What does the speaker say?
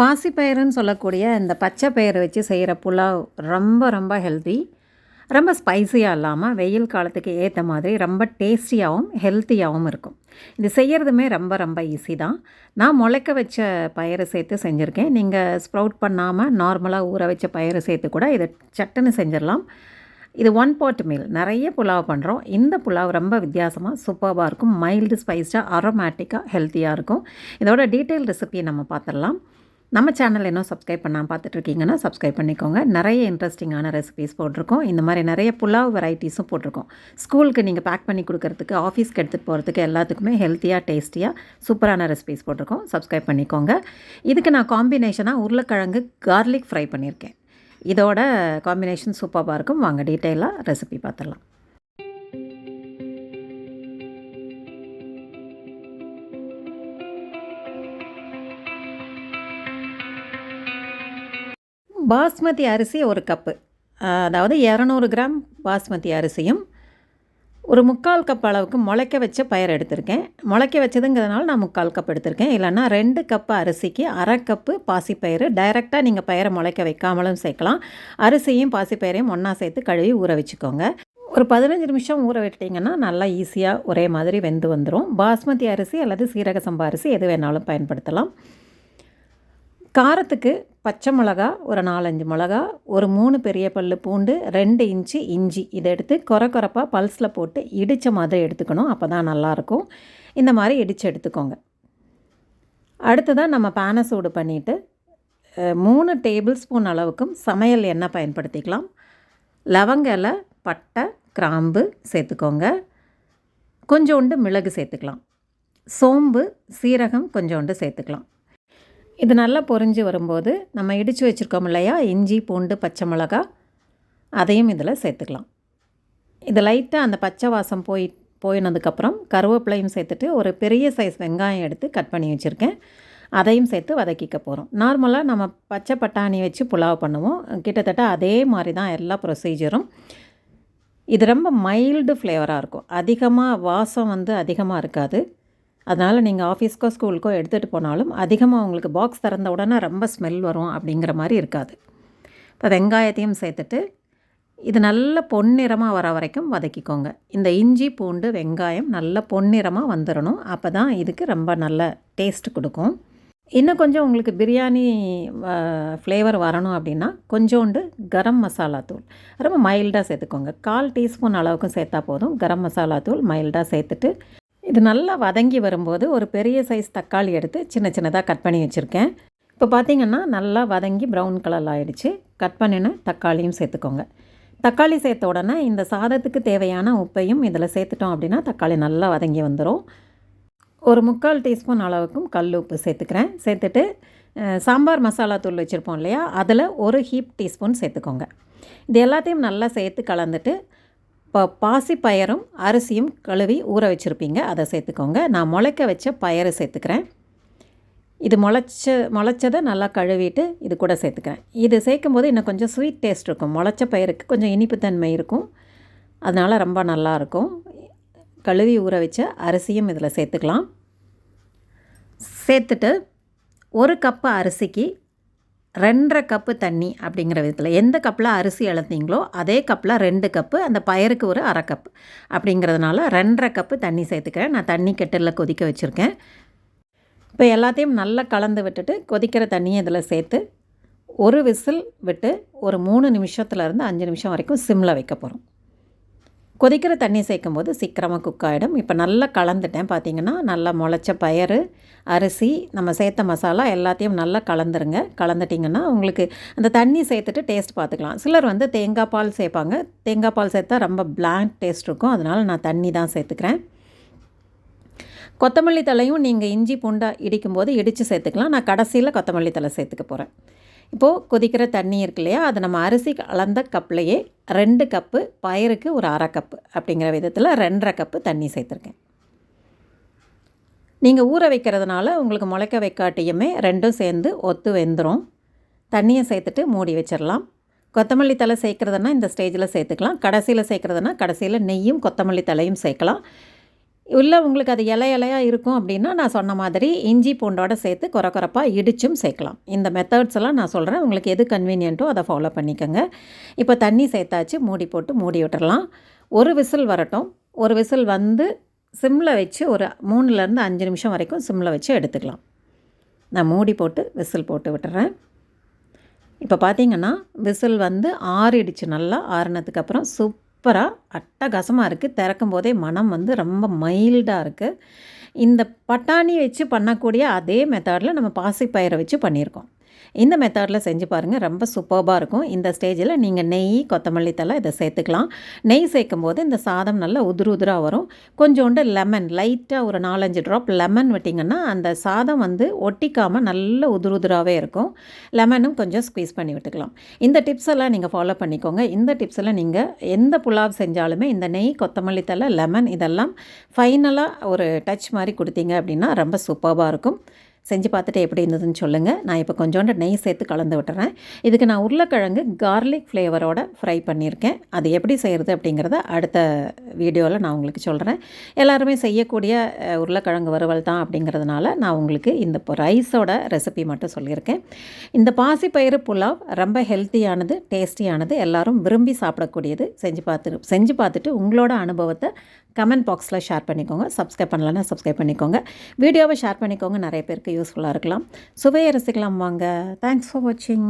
பாசிப்பயிறுன்னு சொல்லக்கூடிய இந்த பச்சை பயிறு வச்சு செய்கிற புலாவ் ரொம்ப ரொம்ப ஹெல்த்தி ரொம்ப ஸ்பைஸியாக இல்லாமல் வெயில் காலத்துக்கு ஏற்ற மாதிரி ரொம்ப டேஸ்டியாகவும் ஹெல்த்தியாகவும் இருக்கும். இது செய்கிறதுமே ரொம்ப ரொம்ப ஈஸி தான். நான் முளைக்க வச்ச பயிரை சேர்த்து செஞ்சுருக்கேன். நீங்கள் ஸ்ப்ரவுட் பண்ணாமல் நார்மலாக ஊற வச்ச பயிரை சேர்த்து கூட இதை சட்டுன்னு செஞ்சிடலாம். இது ஒன் பாட் மீல் நிறைய புலாவ் பண்ணுறோம் இந்த புலாவ் ரொம்ப வித்தியாசமாக சூப்பராக இருக்கும். மைல்டு ஸ்பைஸ்டாக அரோமேட்டிக்காக ஹெல்த்தியாக இருக்கும். இதோட டீட்டெயில் ரெசிபியை நம்ம பார்த்துடலாம் நம்ம சேனல் இன்னும் சப்ஸ்கிரைப் பண்ணால் பார்த்துட்ருக்கீங்கன்னா சப்ஸ்கிரைப் பண்ணிக்கோங்க. நிறைய இன்ட்ரெஸ்டிங்கான ரெசிபிஸ் போட்டிருக்கோம். இந்த மாதிரி நிறைய புலாவ் வெரைட்டிஸும் போட்டிருக்கோம். ஸ்கூலுக்கு நீங்கள் பேக் பண்ணி கொடுக்கறதுக்கு ஆஃபீஸ்க்கு எடுத்துகிட்டு போகிறதுக்கு எல்லாத்துக்குமே ஹெல்த்தியாக டேஸ்டியாக சூப்பரான ரெசிபிஸ் போட்டிருக்கோம். சப்ஸ்கிரைப் பண்ணிக்கோங்க. இதுக்கு நான் காம்பினேஷனாக உருளைக்கிழங்கு கார்லிக் ஃப்ரை பண்ணியிருக்கேன். இதோட காம்பினேஷன் சூப்பராக இருக்கும். வாங்க டீட்டெயிலாக ரெசிபி பார்த்துடலாம். பாஸ்மதி அரிசி ஒரு கப்பு. அதாவது இரநூறு கிராம் பாஸ்மதி அரிசியும் ஒரு முக்கால் கப் அளவுக்கு முளைக்க வச்ச பயிர் எடுத்திருக்கேன். முளைக்க வச்சதுங்கிறதுனால நான் முக்கால் கப் எடுத்திருக்கேன். இல்லைன்னா ரெண்டு கப்பு அரிசிக்கு அரை கப்பு பாசிப்பயிறு டைரெக்டாக நீங்கள் பயிரை முளைக்க வைக்காமலும் சேர்க்கலாம். அரிசியும் பாசிப்பயிரையும் ஒன்றா சேர்த்து கழுவி ஊற வச்சுக்கோங்க. ஒரு பதினஞ்சு நிமிஷம் ஊற விட்டிங்கன்னா நல்லா ஈஸியாக ஒரே மாதிரி வெந்து வந்துடும் பாஸ்மதி அரிசி அல்லது சீரக சம்பா அரிசி எது வேணாலும் பயன்படுத்தலாம். காரத்துக்கு பச்சை மிளகா ஒரு நாலஞ்சு மிளகா ஒரு மூணு பெரிய பல் பூண்டு ரெண்டு இன்ச்சு இஞ்சி. இதை எடுத்து குறை குறைப்பாக பல்ஸில் போட்டு இடித்த மாதிரி எடுத்துக்கணும். அப்போ தான் நல்லாயிருக்கும். இந்த மாதிரி இடித்து எடுத்துக்கோங்க. அடுத்ததாக நம்ம பேனை சூடு பண்ணிவிட்டு மூணு டேபிள் ஸ்பூன் அளவுக்கும் சமையல் எண்ணெய் பயன்படுத்திக்கலாம். லவங்கலை பட்டை கிராம்பு சேர்த்துக்கோங்க. கொஞ்சோண்டு மிளகு சேர்த்துக்கலாம். சோம்பு சீரகம் கொஞ்சோண்டு சேர்த்துக்கலாம். இது நல்லா பொறிஞ்சு வரும்போது நம்ம இடித்து வச்சுருக்கோம் இல்லையா? இஞ்சி பூண்டு பச்சை மிளகா. அதையும் இதில் சேர்த்துக்கலாம். இது லைட்டாக அந்த பச்சை வாசம் போய் போயினதுக்கப்புறம் கருவேப்பிலையும் சேர்த்துட்டு ஒரு பெரிய சைஸ் வெங்காயம் எடுத்து கட் பண்ணி வச்சுருக்கேன். அதையும் சேர்த்து வதக்கிக்க போகிறோம் நார்மலாக நம்ம பச்சை பட்டாணி வச்சு புலாவ் பண்ணுவோம். கிட்டத்தட்ட அதே மாதிரி தான் எல்லா ப்ரொசீஜரும் இது ரொம்ப மைல்டு ஃப்ளேவராக இருக்கும். அதிகமாக வாசம் வந்து அதிகமாக இருக்காது. அதனால் நீங்கள் ஆஃபீஸ்க்கோ ஸ்கூலுக்கோ எடுத்துகிட்டு போனாலும் அதிகமாக உங்களுக்கு பாக்ஸ் திறந்த உடனே ரொம்ப ஸ்மெல் வரும் அப்படிங்கிற மாதிரி இருக்காது. இப்போ வெங்காயத்தையும் சேர்த்துட்டு இது நல்ல பொன்னிறமாக வர வரைக்கும் வதக்கிக்கோங்க. இந்த இஞ்சி பூண்டு வெங்காயம் நல்ல பொன்னிறமாக வந்துடணும் அப்போ தான் இதுக்கு ரொம்ப நல்ல டேஸ்ட் கொடுக்கும். இன்னும் கொஞ்சம் உங்களுக்கு பிரியாணி ஃப்ளேவர் வரணும் அப்படின்னா கொஞ்சோண்டு கரம் மசாலா தூள். ரொம்ப மைல்டாக சேர்த்துக்கோங்க. கால் டீஸ்பூன் அளவுக்கும் சேர்த்தா போதும். கரம் மசாலா தூள் மைல்டாக சேர்த்துட்டு இது நல்லா வதங்கி வரும்போது ஒரு பெரிய சைஸ் தக்காளி எடுத்து சின்ன சின்னதாக கட் பண்ணி வச்சுருக்கேன். இப்போ பார்த்திங்கன்னா நல்லா வதங்கி ப்ரௌன் கலர் ஆகிடுச்சு கட் பண்ணின தக்காளியும் சேர்த்துக்கோங்க. தக்காளி சேர்த்த உடனே இந்த சாதத்துக்கு தேவையான உப்பையும் இதில் சேர்த்துட்டோம் அப்படின்னா தக்காளி நல்லா வதங்கி வந்துடும் ஒரு முக்கால் டீஸ்பூன் அளவுக்கும் கல் உப்பு சேர்த்துக்கிறேன். சேர்த்துட்டு சாம்பார் மசாலா தூள் வச்சுருப்போம் இல்லையா? அதில் ஒரு ஹீப் டீஸ்பூன் சேர்த்துக்கோங்க. இது எல்லாத்தையும் நல்லா சேர்த்து கலந்துட்டு இப்போ பாசி பயரும் அரிசியும் கழுவி ஊற வச்சுருப்பீங்க. அதை சேர்த்துக்கோங்க. நான் முளைக்க வச்ச பயறு சேர்த்துக்கிறேன். இது முளைச்ச முளைச்சதை நல்லா கழுவிட்டு இது கூட சேர்த்துக்கிறேன். இது சேர்க்கும்போது இன்னும் கொஞ்சம் ஸ்வீட் டேஸ்ட் இருக்கும். முளைச்ச பயிருக்கு கொஞ்சம் இனிப்புத்தன்மை இருக்கும். அதனால் ரொம்ப நல்லாயிருக்கும் கழுவி ஊற வச்ச அரிசியும் இதில் சேர்த்துக்கலாம். சேர்த்துட்டு ஒரு கப்பு அரிசிக்கு ரெண்டரை கப்பு தண்ணி அப்படிங்கிற விதத்தில் எந்த கப்பில் அரிசி இழந்தீங்களோ அதே கப்பில் ரெண்டு கப்பு அந்த பயருக்கு ஒரு அரை கப் அப்படிங்கிறதுனால ரெண்டரை கப்பு தண்ணி சேர்த்துக்கிறேன். நான் தண்ணி கெட்டலில் கொதிக்க வச்சுருக்கேன். இப்போ எல்லாத்தையும் நல்லா கலந்து விட்டுட்டு கொதிக்கிற தண்ணியை இதில் சேர்த்து ஒரு விசில் விட்டு ஒரு மூணு நிமிஷத்துலேருந்து அஞ்சு நிமிஷம் வரைக்கும் சிம்மில் வைக்க போகிறோம் கொதிக்கிற தண்ணி சேர்க்கும் போது சீக்கிரமாக குக் ஆகிடும் இப்போ நல்லா கலந்துட்டேன். பார்த்தீங்கன்னா நல்லா முளைச்ச பயறு அரிசி நம்ம சேர்த்த மசாலா எல்லாத்தையும் நல்லா கலந்துருங்க. கலந்துட்டிங்கன்னா உங்களுக்கு அந்த தண்ணி சேர்த்துட்டு டேஸ்ட் பார்த்துக்கலாம் சிலர் வந்து தேங்காய் பால் சேர்ப்பாங்க. தேங்காய் பால் சேர்த்தா ரொம்ப பிளாங்க் டேஸ்ட் இருக்கும். அதனால் நான் தண்ணி தான் சேர்த்துக்கிறேன். கொத்தமல்லி தலையும் நீங்கள் இஞ்சி பூண்டாக இடிக்கும்போது இடித்து சேர்த்துக்கலாம். நான் கடைசியில் கொத்தமல்லி தலை சேர்த்துக்க போகிறேன் இப்போது கொதிக்கிற தண்ணி இருக்கு இல்லையா? அது நம்ம அரிசி கலந்த கப்லையே ரெண்டு கப்பு பயிருக்கு ஒரு அரை கப்பு அப்படிங்கிற விதத்தில் ரெண்டரை கப்பு தண்ணி சேர்த்துருக்கேன். நீங்கள் ஊற வைக்கிறதுனால உங்களுக்கு முளைக்க வைக்காட்டியுமே ரெண்டும் சேர்ந்து ஒத்து வெந்துடும் தண்ணியை சேர்த்துட்டு மூடி வச்சிடலாம். கொத்தமல்லி தலை சேர்க்குறதுனா இந்த ஸ்டேஜில் சேர்த்துக்கலாம். கடைசியில் சேர்க்குறதுனா கடைசியில் நெய்யும் கொத்தமல்லி தலையும் சேர்க்கலாம். இல்லை உங்களுக்கு அது இலை இலையாக இருக்கும் அப்படின்னா நான் சொன்ன மாதிரி இஞ்சி பூண்டோட சேர்த்து குறை குறைப்பாக இடிச்சும் சேர்க்கலாம். இந்த மெத்தட்ஸ் எல்லாம் நான் சொல்கிறேன் உங்களுக்கு எது கன்வீனியன்ட்டோ அதை ஃபாலோ பண்ணிக்கோங்க. இப்போ தண்ணி சேர்த்தாச்சு. மூடி போட்டு மூடி விட்டுறலாம். ஒரு விசில் வரட்டும். ஒரு விசில் வந்து சிம்மில் வச்சு ஒரு மூணுலேருந்து அஞ்சு நிமிஷம் வரைக்கும் சிம்மில் வச்சு எடுத்துக்கலாம். நான் மூடி போட்டு விசில் போட்டு விட்டுறேன். இப்போ பார்த்தீங்கன்னா விசில் வந்து ஆறிடுச்சு. நல்லா ஆறுனதுக்கப்புறம் சூப் சூப்பராக அட்டகாசமாக இருக்குது திறக்கும் போதே மனம் வந்து ரொம்ப மைல்டாக இருக்குது இந்த பட்டாணி வச்சு பண்ணக்கூடிய அதே மெத்தடில் நம்ம பாசிப்பயிரை வச்சு பண்ணியிருக்கோம். இந்த மெத்தடில் செஞ்சு பாருங்கள் ரொம்ப சூப்பர்பாக இருக்கும். இந்த ஸ்டேஜில் நீங்கள் நெய் கொத்தமல்லி தலை இதை சேர்த்துக்கலாம். நெய் சேர்க்கும் போது இந்த சாதம் நல்லா உதிரு உதிராக வரும். கொஞ்சோண்டு லெமன் லைட்டாக ஒரு நாலஞ்சு ட்ராப் லெமன் விட்டிங்கன்னா அந்த சாதம் வந்து ஒட்டிக்காமல் நல்ல உதிரு உதிராகவே இருக்கும். லெமனும் கொஞ்சம் ஸ்க்வீஸ் பண்ணி விட்டுக்கலாம். இந்த டிப்ஸ் எல்லாம் நீங்கள் ஃபாலோ பண்ணிக்கோங்க. இந்த டிப்ஸ் எல்லாம் நீங்கள் எந்த புலாவ் செஞ்சாலுமே இந்த நெய் கொத்தமல்லி தலை லெமன் இதெல்லாம் ஃபைனலாக ஒரு டச் மாதிரி கொடுத்தீங்க அப்படின்னா ரொம்ப சூப்பராக இருக்கும். செஞ்சு பார்த்துட்டு எப்படி இருந்ததுன்னு சொல்லுங்கள் நான் இப்போ கொஞ்சோண்டு நெய் சேர்த்து கலந்து விட்டுறேன். இதுக்கு நான் உருளைக்கிழங்கு கார்லிக் ஃப்ளேவரோட ஃப்ரை பண்ணியிருக்கேன். அது எப்படி செய்கிறது அப்படிங்கிறத அடுத்த வீடியோவில் நான் உங்களுக்கு சொல்கிறேன் எல்லாருமே செய்யக்கூடிய உருளைக்கிழங்கு வறுவல் தான் அப்படிங்கிறதுனால நான் உங்களுக்கு இந்த ரைஸோட ரெசிபி மட்டும் சொல்லியிருக்கேன். இந்த பாசிப்பயிறு புலாவ் ரொம்ப ஹெல்த்தியானது டேஸ்டியானது எல்லாரும் விரும்பி சாப்பிடக்கூடியது. செஞ்சு பார்த்து செஞ்சு பார்த்துட்டு உங்களோட அனுபவத்தை கமெண்ட் பாக்ஸில் ஷேர் பண்ணிக்கோங்க. சப்ஸ்கிரைப் பண்ணலன்னா சப்ஸ்கிரைப் பண்ணிக்கோங்க. வீடியோவை ஷேர் பண்ணிக்கோங்க. நிறைய பேருக்கு யூஸ்ஃபுல்லாக இருக்கலாம். சுவையை ரசிக்கலாம் வாங்க. தேங்க்ஸ் ஃபார் வாட்சிங்